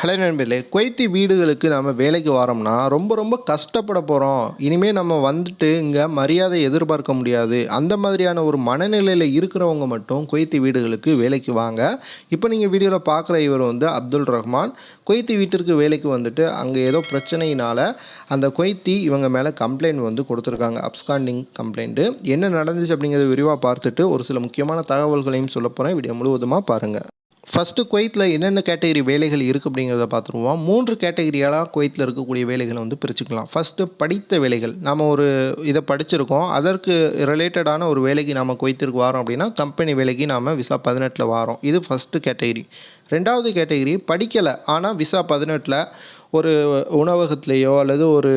Hello நண்பர்களே Kuwaiti வீடுகளுக்கு நம்ம வேலைக்கு வரோம்னா ரொம்ப ரொம்ப கஷ்டப்பட போகிறோம் இனிமேல் நம்ம வந்துட்டு இங்கே மரியாதை எதிர்பார்க்க முடியாது. அந்த மாதிரியான ஒரு மனநிலையில் இருக்கிறவங்க மட்டும் குவைத்தி வீடுகளுக்கு வேலைக்கு வாங்க. இப்போ நீங்கள் வீடியோவில் பார்க்குற இவர் வந்து அப்துல் ரஹ்மான். குவைத்தி வீட்டிற்கு வேலைக்கு வந்துட்டு அங்கே ஏதோ பிரச்சனையினால் அந்த குவைத்தி இவங்க மேலே கம்ப்ளைண்ட் வந்து கொடுத்துருக்காங்க. அப்ஸ்காண்டிங் கம்ப்ளைண்ட்டு என்ன நடந்துச்சு அப்படிங்கிறத விரிவாக பார்த்துட்டு ஒரு சில முக்கியமான தகவல்களையும் சொல்ல போகிறேன் வீடியோ முழுவதுமாக பாருங்கள் ஃபஸ்ட்டு குவைத்தில் என்னென்ன கேட்டகரி வேலைகள் இருக்குது அப்படிங்கிறத பார்த்துருவோம். மூன்று கேட்டகரியாக குவைத்தில் இருக்கக்கூடிய வேலைகளை வந்து பிரிச்சுக்கலாம். ஃபஸ்ட்டு படித்த வேலைகள். நாம் ஒரு இதை படிச்சிருக்கோம். அதற்கு ரிலேட்டடான ஒரு வேலைக்கு நாம் குவைத்திற்கு வரோம் அப்படின்னா கம்பெனி வேலைக்கு நாம் விசா பதினெட்டில் வாரோம். இது ஃபஸ்ட்டு கேட்டகரி ரெண்டாவது கேட்டகரி படிக்கலை. ஆனால் விசா பதினெட்டில் ஒரு உணவகத்துலேயோ அல்லது ஒரு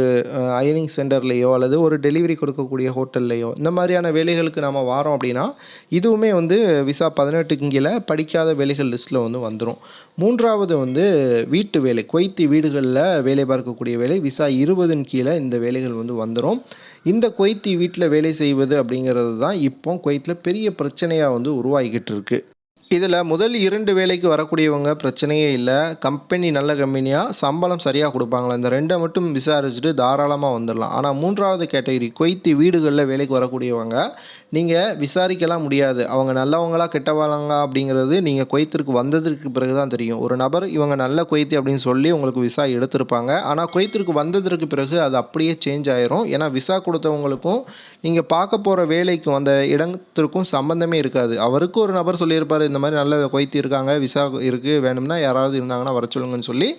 அயனிங் சென்டர்லேயோ அல்லது ஒரு டெலிவரி கொடுக்கக்கூடிய ஹோட்டல்லையோ இந்த மாதிரியான வேலைகளுக்கு நாம் வாரோம் அப்படின்னா இதுவுமே வந்து விசா பதினெட்டுக்கு கீழே படிக்காத வேலைகள் லிஸ்ட்டில் வந்து வந்துடும் மூன்றாவது வந்து வீட்டு வேலை கொய்த்தி வீடுகளில் வேலை பார்க்கக்கூடிய வேலை விசா இருபதுன் கீழே இந்த வேலைகள் வந்து வந்துடும் இந்த கொய்த்தி வீட்டில் வேலை செய்வது அப்படிங்கிறது தான் இப்போ கொய்த்தில் பெரிய பிரச்சனையாக வந்து உருவாகிக்கிட்டு இருக்குது இதில் முதல் இரண்டு வேலைக்கு வரக்கூடியவங்க பிரச்சனையே இல்லை. கம்பெனி நல்ல கம்பெனியாக சம்பளம் சரியாக கொடுப்பாங்களா? இந்த ரெண்டை மட்டும் விசாரிச்சுட்டு தாராளமாக வந்துடலாம். ஆனால் மூன்றாவது கேட்டகரி கொய்த்து வீடுகளில் வேலைக்கு வரக்கூடியவங்க நீங்கள் விசாரிக்கலாம் முடியாது. அவங்க நல்லவங்களா கெட்டவங்களா அப்படிங்கிறது நீங்கள் கொய்த்திற்கு வந்ததற்கு பிறகு தான் தெரியும். ஒரு நபர் இவங்க நல்ல கொய்த்து அப்படின்னு சொல்லி உங்களுக்கு விசா எடுத்திருப்பாங்க. ஆனால் கொய்த்திற்கு வந்ததற்கு பிறகு அது அப்படியே சேஞ்ச் ஆயிரும். ஏன்னா விசா கொடுத்தவங்களுக்கும் நீங்கள் பார்க்க போகிற வேலைக்கும் அந்த இடத்திற்கும் சம்பந்தமே இருக்காது. அவருக்கு ஒரு நபர் சொல்லியிருப்பார் இந்த மாதிரி நல்ல கொய்த்தி இருக்காங்க விசா இருக்குது வேணும்னா யாராவது இருந்தாங்கன்னா வர சொல்லுங்கன்னு சொல்லி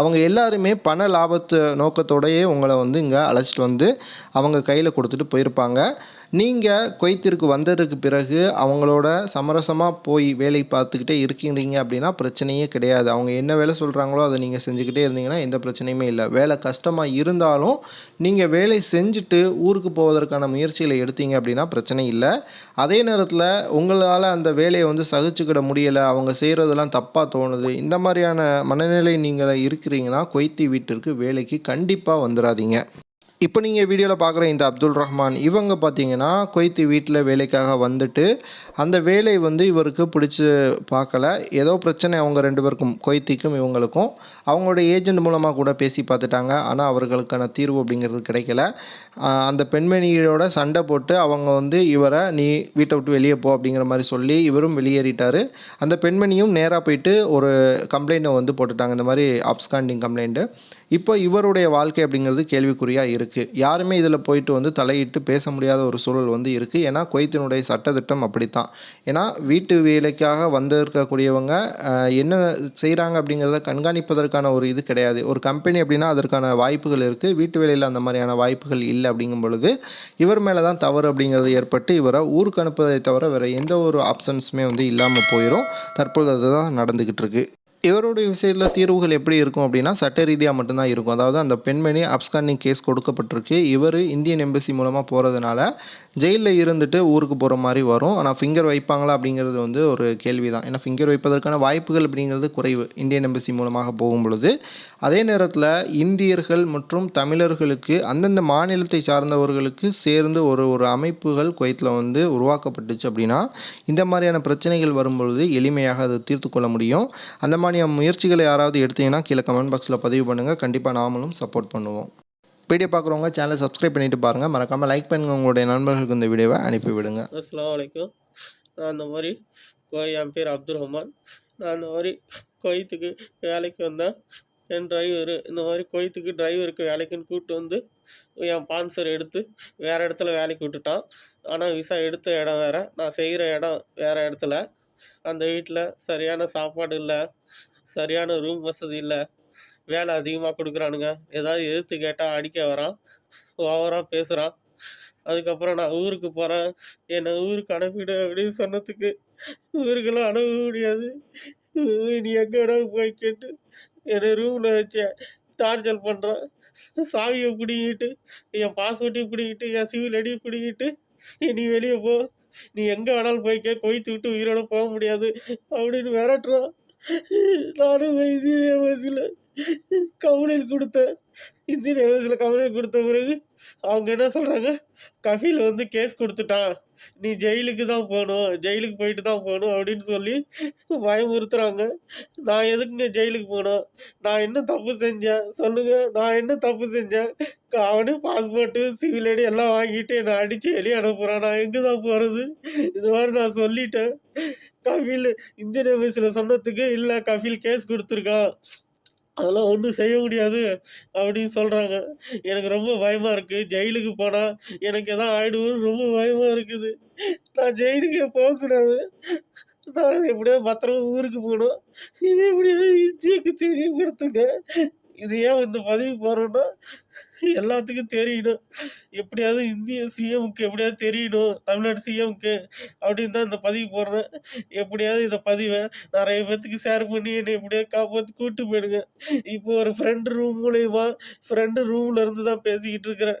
அவங்க எல்லாருமே பண லாபத்து நோக்கத்தோடையே உங்களை வந்து இங்கே அழைச்சிட்டு வந்து அவங்க கையில் கொடுத்துட்டு போயிருப்பாங்க. நீங்கள் குவைத்திற்கு வந்ததுக்கு பிறகு அவங்களோட சமரசமாக போய் வேலை பார்த்துக்கிட்டே இருக்கிறீங்க அப்படின்னா பிரச்சனையே கிடையாது. அவங்க என்ன வேலை சொல்கிறாங்களோ அதை நீங்கள் செஞ்சுக்கிட்டே இருந்தீங்கன்னா எந்த பிரச்சனையுமே இல்லை. வேலை கஷ்டமாக இருந்தாலும் நீங்கள் வேலை செஞ்சுட்டு ஊருக்கு போவதற்கான முயற்சிகளை எடுத்தீங்க அப்படின்னா பிரச்சனை இல்லை. அதே நேரத்தில் உங்களால் அந்த வேலையை வந்து சகிச்சுக்கிட முடியலை அவங்க செய்கிறதெல்லாம் தப்பாக தோணுது இந்த மாதிரியான மனநிலை நீங்கள் இருக்கிறீங்கன்னா கொய்த்தி வீட்டிற்கு வேலைக்கு கண்டிப்பாக வந்துடாதீங்க இப்போ நீங்கள் வீடியோவில் பார்க்குற இந்த அப்துல் ரஹ்மான் இவங்க பார்த்தீங்கன்னா கொய்த்தி வீட்டில் வேலைக்காக வந்துட்டு அந்த வேலை வந்து இவருக்கு பிடிச்சி பார்க்கல ஏதோ பிரச்சனை அவங்க ரெண்டு பேருக்கும் கொய்த்திக்கும் இவங்களுக்கும். அவங்களோட ஏஜென்ட் மூலமாக கூட பேசி பார்த்துட்டாங்க ஆனால் அவர்களுக்கான தீர்வு அப்படிங்கிறது கிடைக்கல. அந்த பெண்மணியோட சண்டை போட்டு அவங்க வந்து இவரை நீ வீட்டை விட்டு வெளியே போ அப்படிங்கிற மாதிரி சொல்லி இவரும் வெளியேறிட்டார். அந்த பெண்மணியும் நேராக போயிட்டு ஒரு கம்ப்ளைண்ட்டை வந்து போட்டுட்டாங்க. இந்த மாதிரி அப்ஸ்காண்டிங் கம்ப்ளைண்ட்டு இப்போ இவருடைய வாழ்க்கை அப்படிங்கிறது கேள்விக்குறியாக இருக்குது யாருமே இதில் போயிட்டு வந்து தலையிட்டு பேச முடியாத ஒரு சூழல் வந்து இருக்குது ஏன்னா குவைத்தினுடைய சட்டத்திட்டம் அப்படித்தான். ஏன்னா வீட்டு வேலைக்காக வந்திருக்கக்கூடியவங்க என்ன செய்கிறாங்க அப்படிங்கிறத கண்காணிப்பதற்கான ஒரு இது கிடையாது. ஒரு கம்பெனி அப்படின்னா அதற்கான வாய்ப்புகள் இருக்குது வீட்டு வேலையில் அந்த மாதிரியான வாய்ப்புகள் இல்லை அப்படிங்கும் பொழுது இவர் மேலே தான் தவறு அப்படிங்கிறது ஏற்பட்டு இவரை ஊருக்கு அனுப்புவதை தவிர வேறு எந்த ஒரு ஆப்ஷன்ஸுமே வந்து இல்லாமல் போயிடும் தற்பொழுது அதுதான் நடந்துக்கிட்டு இருக்கு. இவருடைய விஷயத்தில் தீர்வுகள் எப்படி இருக்கும் அப்படின்னா சட்ட ரீதியாக மட்டும்தான் இருக்கும். அதாவது அந்த பெண்மணி அப்ஸ்காண்டிங் கேஸ் கொடுக்கப்பட்டிருக்கு. இவர் இந்தியன் எம்பசி மூலமாக போகிறதுனால ஜெயிலில் இருந்துட்டு ஊருக்கு போகிற மாதிரி வரும். ஆனால் ஃபிங்கர் வைப்பாங்களா அப்படிங்கிறது வந்து ஒரு கேள்வி தான் ஏன்னா ஃபிங்கர் வைப்பதற்கான வாய்ப்புகள் அப்படிங்கிறது குறைவு. இந்தியன் எம்பசி மூலமாக போகும் பொழுது. அதே நேரத்தில் இந்தியர்கள் மற்றும் தமிழர்களுக்கு அந்தந்த மாநிலத்தை சார்ந்தவர்களுக்கு சேர்ந்து ஒரு ஒரு அமைப்புகள் குவைத்தில் வந்து உருவாக்கப்பட்டுச்சு அப்படின்னா இந்த மாதிரியான பிரச்சனைகள் வரும்பொழுது எளிமையாக அதை தீர்த்து கொள்ள முடியும். அந்த மாதிரி மாதிரியான முயற்சிகளை யாராவது எடுத்தீங்கன்னா கீழே கமெண்ட் பாக்ஸில் பதிவு பண்ணுங்கள் கண்டிப்பாக நாமளும் சப்போர்ட் பண்ணுவோம். வீடியோ பார்க்குறவங்க சேனலை சப்ஸ்கிரைப் பண்ணிட்டு பாருங்கள் மறக்காமல் லைக் பண்ணுங்கள் உங்களுடைய நண்பர்களுக்கு இந்த வீடியோவை அனுப்பிவிடுங்க அஸ்லாம் அஸ்ஸலாமு நான் அந்த மாதிரி கோ- என் பேர் அப்துல் ரஹ்மான். நான் அந்த மாதிரி கொய்த்துக்கு வேலைக்கு வந்தேன். என் டிரைவர் இந்த மாதிரி கொய்த்துக்கு டிரைவருக்கு வேலைக்குன்னு கூப்பிட்டு வந்து என் பான்சர் எடுத்து வேறு இடத்துல வேலைக்கு விட்டுட்டான். ஆனால் விசா எடுத்த இடம் வேறு. நான் செய்கிற இடம் வேறு இடத்துல. அந்த வீட்டில் சரியான சாப்பாடு இல்லை சரியான ரூம் வசதி இல்லை வேலை அதிகமாக கொடுக்குறானுங்க. ஏதாவது எதிர்த்து கேட்டால் அடிக்க வரான் ஓவராக பேசுகிறான் அதுக்கப்புறம் நான் ஊருக்கு போகிறேன் என்னை ஊருக்கு அனுப்பிடு அப்படின்னு சொன்னதுக்கு ஊருக்கெல்லாம் அனுப்ப முடியாது. நீ எங்கே வேணாலும் போய் கேட்டு என்னை ரூமில் வச்சு டார்ச்சர் பண்ணுறான் சாவியை பிடிங்கிட்டு என் பாஸ்போர்ட்டையும் பிடிங்கிட்டு என் சிவில் அடியும் பிடிங்கிட்டு நீ வெளியே போ. நீ எங்கே வேணாலும் போய்க்க கொய்த்து விட்டு உயிரோட போக முடியாது அப்படின்னு விரட்டுறான் நானும் வைத்திய பஸ்ஸில் கவுனில் கொடுத்தேன். இந்தியன் ஏர்வேஸில் கம்ப்ளைண்ட் கொடுத்த பிறகு அவங்க என்ன சொல்கிறாங்க கஃபீல் வந்து கேஸ் கொடுத்துட்டான். நீ ஜெயிலுக்கு தான் போகணும் ஜெயிலுக்கு போயிட்டு தான் போகணும் அப்படின்னு சொல்லி பயமுறுத்துறாங்க. நான் எதுக்குங்க ஜெயிலுக்கு போகணும்? நான் என்ன தப்பு செஞ்சேன்? சொல்லுங்கள் நான் என்ன தப்பு செஞ்சேன்? அவனே பாஸ்போர்ட்டு சிவில் ஐடி எல்லாம் வாங்கிட்டு என்னை அடித்து வெளியே அனுப்புகிறான் நான் எங்கே தான் போகிறது இது மாதிரி நான் சொல்லிட்டேன். கஃபீல் இந்தியன் ஏர்வேஸில் சொன்னதுக்கு இல்லை கஃபீல் கேஸ் கொடுத்துருக்கான். அதெல்லாம் ஒன்றும் செய்ய முடியாது அப்படின்னு சொல்கிறாங்க எனக்கு ரொம்ப பயமாக இருக்குது ஜெயிலுக்கு போனால் எனக்கு எதாவது ஆயிடுவோன்னு ரொம்ப பயமாக இருக்குது. நான் ஜெயிலுக்கே போகக்கூடாது நான் எப்படியோ பத்திரமா ஊருக்கு போகணும். இது எப்படியோ இந்தியாவுக்கு தெரியப்படுத்துங்க. இது ஏன் இந்த பதவி போகிறோன்னா எல்லாத்துக்கும் தெரியணும். எப்படியாவது இந்திய சிஎம்க்கு எப்படியாவது தெரியணும். தமிழ்நாடு சிஎம்க்கு அப்படின்னு தான் இந்த பதிவு போடுறேன். எப்படியாவது இந்த பதிவை நிறைய பேர்த்துக்கு ஷேர் பண்ணி என்னை எப்படியாவது காப்பாற்றி கூப்பிட்டு போயிடுங்க. இப்போ ஒரு ஃப்ரெண்டு ரூம் மூலயமா ஃப்ரெண்டு ரூமில் இருந்து தான் பேசிக்கிட்டு இருக்கிறேன்.